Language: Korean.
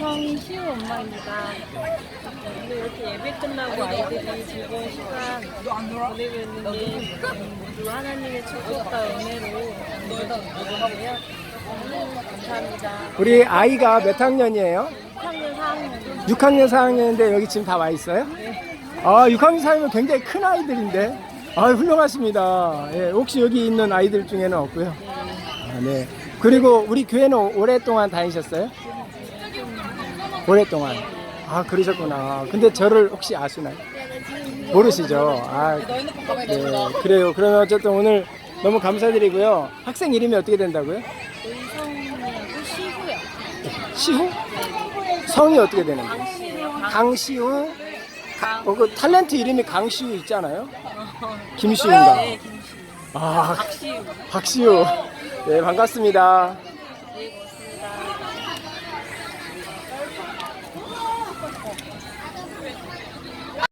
시우 엄마입니다. 오늘 이렇게 예배 끝나고 아이들이 즐거운 시간 보내고 있는데 모두 하나님의 축복과 은혜로 감사합니다. 우리 아이가 몇 학년이에요? 3학년 4학년 6학년 4학년인데 여기 지금 다 와 있어요? 아 6학년 4학년 굉장히 큰 아이들인데 아 훌륭하십니다. 예, 혹시 여기 있는 아이들 중에는 없고요. 아, 네. 그리고 우리 교회는 오랫동안 다니셨어요? 오랫동안. 아 그러셨구나. 근데 저를 혹시 아시나요? 모르시죠? 아, 네, 그래요. 그러면 어쨌든 오늘 너무 감사드리고요. 학생 이름이 어떻게 된다고요? 의성이하고 시우요. 시후? 성이 어떻게 되는 거예요? 강시우. 어, 그 탤런트 이름이 강시우 있잖아요. 김시우인가? 네, 김시우. 아, 박시우. 박시우. 네, 반갑습니다. 네, 고맙습니다.